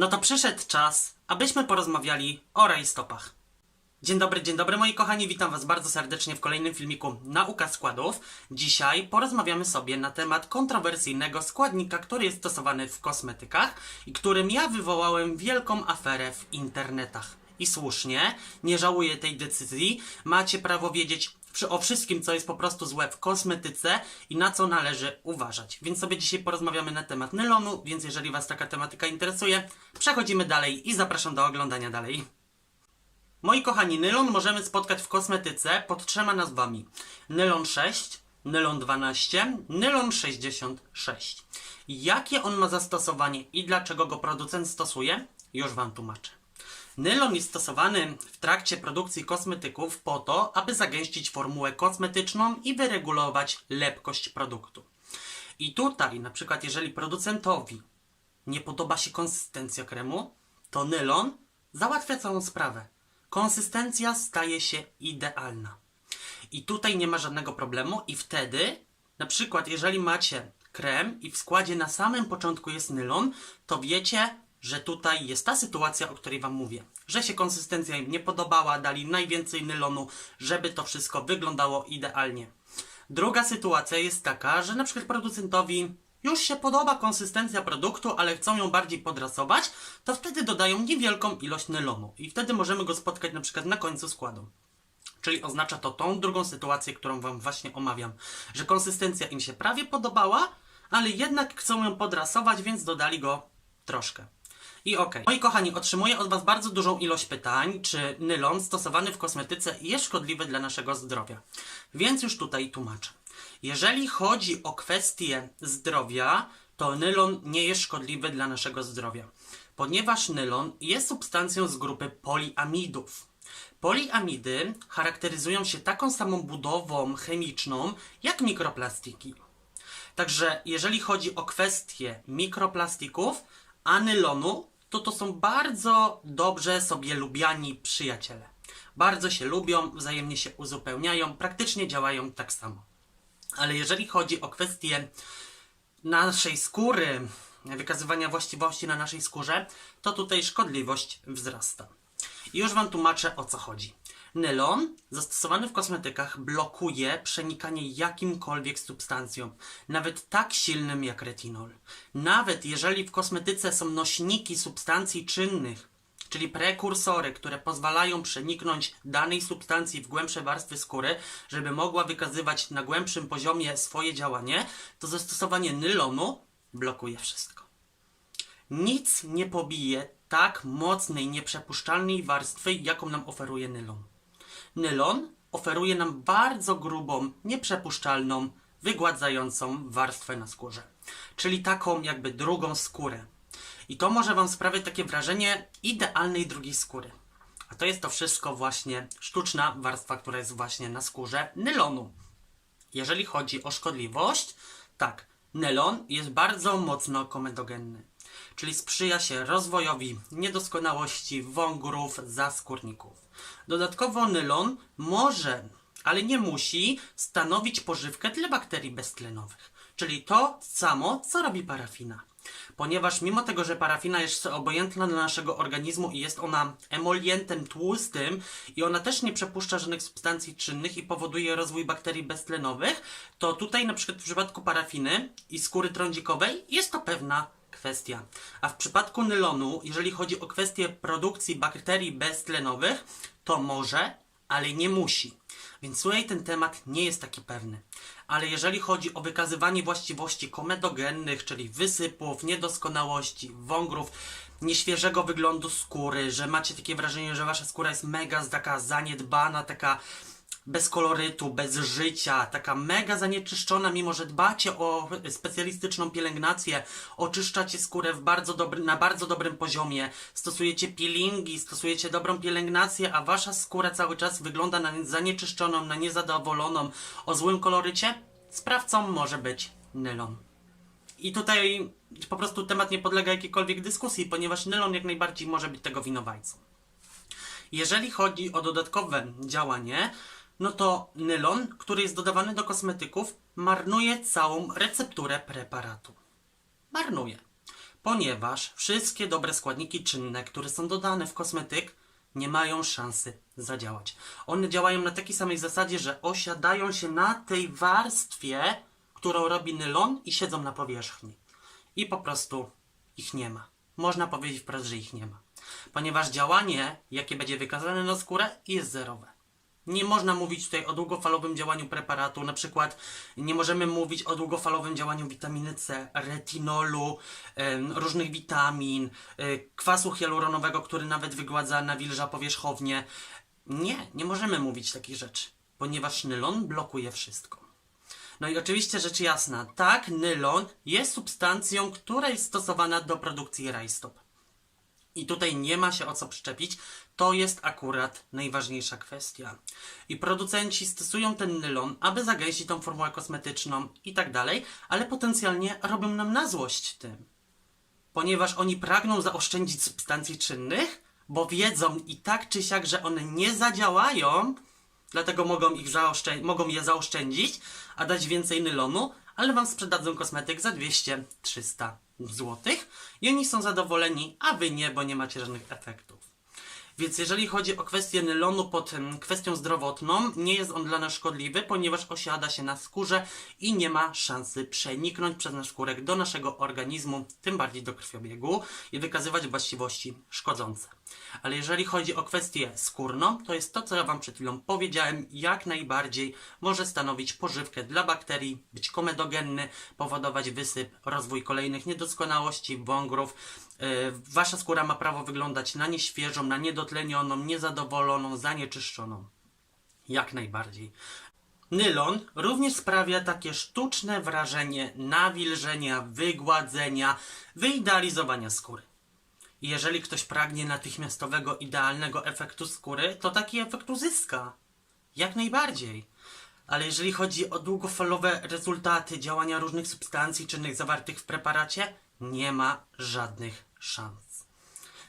No to przyszedł czas, abyśmy porozmawiali o rajstopach. Dzień dobry, dzień dobry moi kochani, witam was bardzo serdecznie w kolejnym filmiku Nauka Składów. Dzisiaj porozmawiamy sobie na temat kontrowersyjnego składnika, który jest stosowany w kosmetykach i którym ja wywołałem wielką aferę w internetach. I słusznie, nie żałuję tej decyzji, macie prawo wiedzieć o wszystkim, co jest po prostu złe w kosmetyce i na co należy uważać. Więc sobie dzisiaj porozmawiamy na temat nylonu, więc jeżeli was taka tematyka interesuje, przechodzimy dalej i zapraszam do oglądania dalej. Moi kochani, nylon możemy spotkać w kosmetyce pod trzema nazwami. Nylon 6, nylon 12, nylon 66. Jakie on ma zastosowanie i dlaczego go producent stosuje? Już Wam tłumaczę. Nylon jest stosowany w trakcie produkcji kosmetyków po to, aby zagęścić formułę kosmetyczną i wyregulować lepkość produktu. I tutaj, na przykład, jeżeli producentowi nie podoba się konsystencja kremu, to nylon załatwia całą sprawę. Konsystencja staje się idealna. I tutaj nie ma żadnego problemu, i wtedy, na przykład, jeżeli macie krem i w składzie na samym początku jest nylon, to wiecie, że tutaj jest ta sytuacja, o której Wam mówię. Że się konsystencja im nie podobała, dali najwięcej nylonu, żeby to wszystko wyglądało idealnie. Druga sytuacja jest taka, że na przykład producentowi już się podoba konsystencja produktu, ale chcą ją bardziej podrasować, to wtedy dodają niewielką ilość nylonu i wtedy możemy go spotkać na przykład na końcu składu. Czyli oznacza to tą drugą sytuację, którą Wam właśnie omawiam, że konsystencja im się prawie podobała, ale jednak chcą ją podrasować, więc dodali go troszkę. I okej. Moi kochani, otrzymuję od Was bardzo dużą ilość pytań, czy nylon stosowany w kosmetyce jest szkodliwy dla naszego zdrowia. Więc już tutaj tłumaczę. Jeżeli chodzi o kwestię zdrowia, to nylon nie jest szkodliwy dla naszego zdrowia, ponieważ nylon jest substancją z grupy poliamidów. Poliamidy charakteryzują się taką samą budową chemiczną jak mikroplastiki. Także jeżeli chodzi o kwestię mikroplastików, a nylonu, to to są bardzo dobrze sobie lubiani przyjaciele. Bardzo się lubią, wzajemnie się uzupełniają, praktycznie działają tak samo. Ale jeżeli chodzi o kwestię naszej skóry, wykazywania właściwości na naszej skórze, to tutaj szkodliwość wzrasta. I już Wam tłumaczę o co chodzi. Nylon zastosowany w kosmetykach blokuje przenikanie jakimkolwiek substancją, nawet tak silnym jak retinol. Nawet jeżeli w kosmetyce są nośniki substancji czynnych, czyli prekursory, które pozwalają przeniknąć danej substancji w głębsze warstwy skóry, żeby mogła wykazywać na głębszym poziomie swoje działanie, to zastosowanie nylonu blokuje wszystko. Nic nie pobije tak mocnej, nieprzepuszczalnej warstwy, jaką nam oferuje nylon. Nylon oferuje nam bardzo grubą, nieprzepuszczalną, wygładzającą warstwę na skórze. Czyli taką jakby drugą skórę. I to może Wam sprawiać takie wrażenie idealnej drugiej skóry. A to jest to wszystko właśnie sztuczna warstwa, która jest właśnie na skórze nylonu. Jeżeli chodzi o szkodliwość, tak, nylon jest bardzo mocno komedogenny, czyli sprzyja się rozwojowi niedoskonałości wągrów, zaskórników. Dodatkowo nylon może, ale nie musi, stanowić pożywkę dla bakterii beztlenowych, czyli to samo, co robi parafina. Ponieważ mimo tego, że parafina jest obojętna dla naszego organizmu i jest ona emolientem tłustym i ona też nie przepuszcza żadnych substancji czynnych i powoduje rozwój bakterii beztlenowych, to tutaj na przykład w przypadku parafiny i skóry trądzikowej jest to pewna kwestia. A w przypadku nylonu, jeżeli chodzi o kwestię produkcji bakterii beztlenowych, to może, ale nie musi. Więc tutaj ten temat nie jest taki pewny. Ale jeżeli chodzi o wykazywanie właściwości komedogennych, czyli wysypów, niedoskonałości, wągrów, nieświeżego wyglądu skóry, że macie takie wrażenie, że wasza skóra jest mega taka zaniedbana, taka bez kolorytu, bez życia, taka mega zanieczyszczona, mimo że dbacie o specjalistyczną pielęgnację, oczyszczacie skórę w bardzo dobry, na bardzo dobrym poziomie, stosujecie peelingi, stosujecie dobrą pielęgnację, a wasza skóra cały czas wygląda na zanieczyszczoną, na niezadowoloną, o złym kolorycie, sprawcą może być nylon. I tutaj po prostu temat nie podlega jakiejkolwiek dyskusji, ponieważ nylon jak najbardziej może być tego winowajcą. Jeżeli chodzi o dodatkowe działanie, no to nylon, który jest dodawany do kosmetyków, marnuje całą recepturę preparatu. Marnuje. ponieważ wszystkie dobre składniki czynne, które są dodane w kosmetyk, nie mają szansy zadziałać. One działają na takiej samej zasadzie, że osiadają się na tej warstwie, którą robi nylon i siedzą na powierzchni. I po prostu ich nie ma. Można powiedzieć wprost, że ich nie ma. Ponieważ działanie, jakie będzie wykazane na skórę, jest zerowe. Nie można mówić tutaj o długofalowym działaniu preparatu, na przykład nie możemy mówić o długofalowym działaniu witaminy C, retinolu, różnych witamin, y, kwasu hialuronowego, który nawet wygładza nawilża powierzchownie. Nie, nie możemy mówić takich rzeczy, ponieważ nylon blokuje wszystko. No i oczywiście rzecz jasna, tak, nylon jest substancją, która jest stosowana do produkcji rajstop. I tutaj nie ma się o co przyczepić. To jest akurat najważniejsza kwestia. I producenci stosują ten nylon, aby zagęścić tą formułę kosmetyczną i tak dalej, ale potencjalnie robią nam na złość tym. Ponieważ oni pragną zaoszczędzić substancji czynnych, bo wiedzą i tak czy siak, że one nie zadziałają, dlatego mogą, ich zaoszczę- mogą je zaoszczędzić, a dać więcej nylonu, ale wam sprzedadzą kosmetyk za 200-300 zł i oni są zadowoleni, a wy nie, bo nie macie żadnych efektów. Więc jeżeli chodzi o kwestię nylonu pod kwestią zdrowotną, nie jest on dla nas szkodliwy, ponieważ osiada się na skórze i nie ma szansy przeniknąć przez nasz skórek do naszego organizmu, tym bardziej do krwiobiegu i wykazywać właściwości szkodzące. Ale jeżeli chodzi o kwestię skórną, to jest to, co ja Wam przed chwilą powiedziałem, jak najbardziej może stanowić pożywkę dla bakterii, być komedogenny, powodować wysyp, rozwój kolejnych niedoskonałości, wągrów. Yy, Wasza skóra ma prawo wyglądać na nieświeżą, na niedotlenioną, niezadowoloną, zanieczyszczoną. Jak najbardziej. Nylon również sprawia takie sztuczne wrażenie nawilżenia, wygładzenia, wyidealizowania skóry. Jeżeli ktoś pragnie natychmiastowego, idealnego efektu skóry, to taki efekt uzyska. Jak najbardziej. Ale jeżeli chodzi o długofalowe rezultaty działania różnych substancji czynnych zawartych w preparacie, nie ma żadnych szans.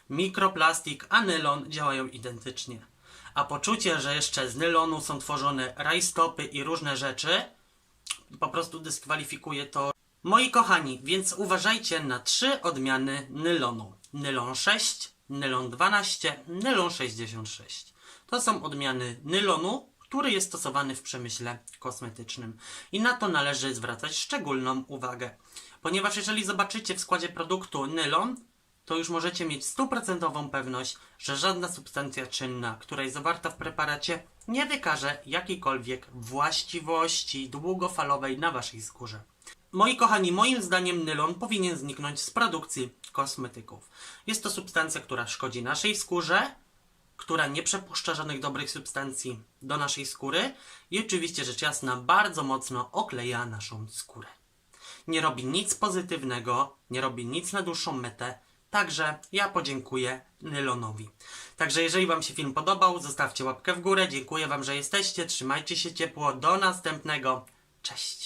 Mikroplastik a nylon działają identycznie. A poczucie, że jeszcze z nylonu są tworzone rajstopy i różne rzeczy, po prostu dyskwalifikuje to. Moi kochani, więc uważajcie na trzy odmiany nylonu. Nylon 6, nylon 12, nylon 66. To są odmiany nylonu, który jest stosowany w przemyśle kosmetycznym. I na to należy zwracać szczególną uwagę. Ponieważ jeżeli zobaczycie w składzie produktu nylon, to już możecie mieć stuprocentową pewność, że żadna substancja czynna, która jest zawarta w preparacie, nie wykaże jakiejkolwiek właściwości długofalowej na waszej skórze. Moi kochani, moim zdaniem nylon powinien zniknąć z produkcji kosmetyków. Jest to substancja, która szkodzi naszej skórze, która nie przepuszcza żadnych dobrych substancji do naszej skóry i oczywiście rzecz jasna bardzo mocno okleja naszą skórę. Nie robi nic pozytywnego, nie robi nic na dłuższą metę, także ja podziękuję Nylonowi. Także jeżeli Wam się film podobał, zostawcie łapkę w górę, dziękuję Wam, że jesteście, trzymajcie się ciepło, do następnego, cześć!